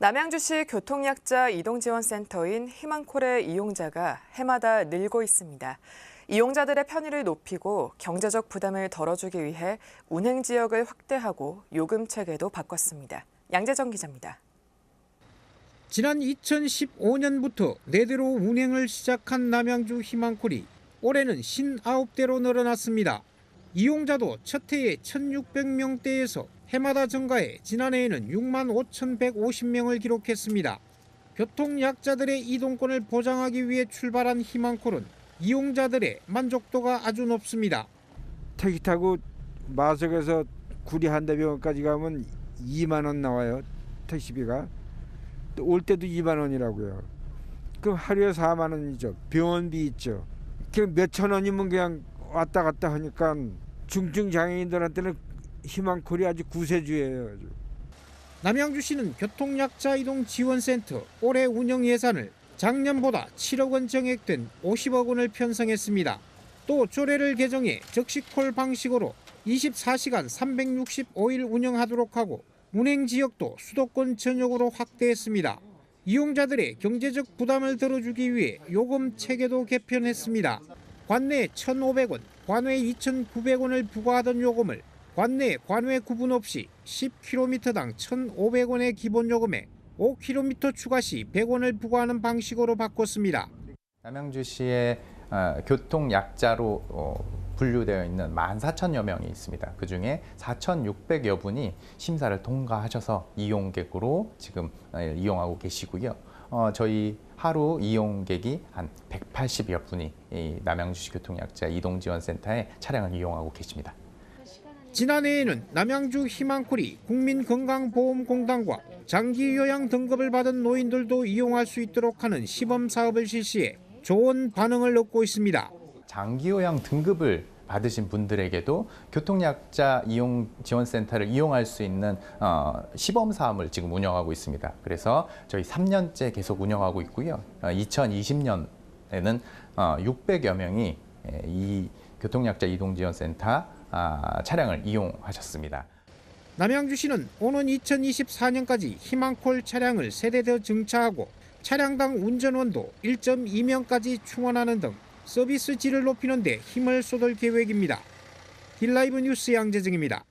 남양주시 교통약자 이동지원센터인 희망콜의 이용자가 해마다 늘고 있습니다. 이용자들의 편의를 높이고 경제적 부담을 덜어주기 위해 운행 지역을 확대하고 요금 체계도 바꿨습니다. 양재정 기자입니다. 지난 2015년부터 네대로 운행을 시작한 남양주 희망콜이 올해는 59대로 늘어났습니다. 이용자도 첫 해에 1600명대에서 해마다 증가해 지난해에는 6만 5150명을 기록했습니다. 교통약자들의 이동권을 보장하기 위해 출발한 희망콜은 이용자들의 만족도가 아주 높습니다. 택시 타고 마석에서 구리 한대병원까지 가면 2만 원 나와요 택시비가 또올 때도 2만 원이라고요 그럼 하루에 4만 원이죠 병원비 있죠 몇천 원이면 그냥 왔다 갔다 하니까 중증 장애인들한테는 희망콜이 아주 구세주예요 아주. 남양주 시는 교통약자 이동 지원센터 올해 운영 예산을 작년보다 7억 원 정액된 50억 원을 편성했습니다. 또 조례를 개정해 적시콜 방식으로 24시간 365일 운영하도록 하고 운행 지역도 수도권 전역으로 확대했습니다. 이용자들의 경제적 부담을 덜어주기 위해 요금 체계도 개편했습니다. 관내 1,500원, 관외 2,900원을 부과하던 요금을 관내 관외 구분 없이 10km당 1,500원의 기본 요금에 5km 추가 시 100원을 부과하는 방식으로 바꿨습니다. 남양주시에 어, 교통 약자로 어, 분류되어 있는 14,000여 명이 있습니다. 그 중에 4,600여 분이 심사를 통과하셔서 이용객으로 지금 어, 이용하고 계시고요. 어, 저희 하루 이용객이 한 180여 분이 이 남양주시 교통약자 이동지원센터에 차량을 이용하고 계십니다. 지난해에는 남양주 희망콜이 국민건강보험공단과 장기요양 등급을 받은 노인들도 이용할 수 있도록 하는 시범 사업을 실시해 좋은 반응을 얻고 있습니다. 장기요양 등급을 받으신 분들에게도 교통약자 이용 지원센터를 이용할 수 있는 어, 시범 사업을 지금 운영하고 있습니다. 그래서 저희 3년째 계속 운영하고 있고요. 어, 2020년에는 어, 600여 명이 에, 이 교통약자 이동지원센터 아, 차량을 이용하셨습니다. 남양주시는 오는 2024년까지 희망콜 차량을 세대 더 증차하고 차량당 운전원도 1.2명까지 충원하는 등 서비스 질을 높이는 데 힘을 쏟을 계획입니다. 딜라이브 뉴스 양재정입니다.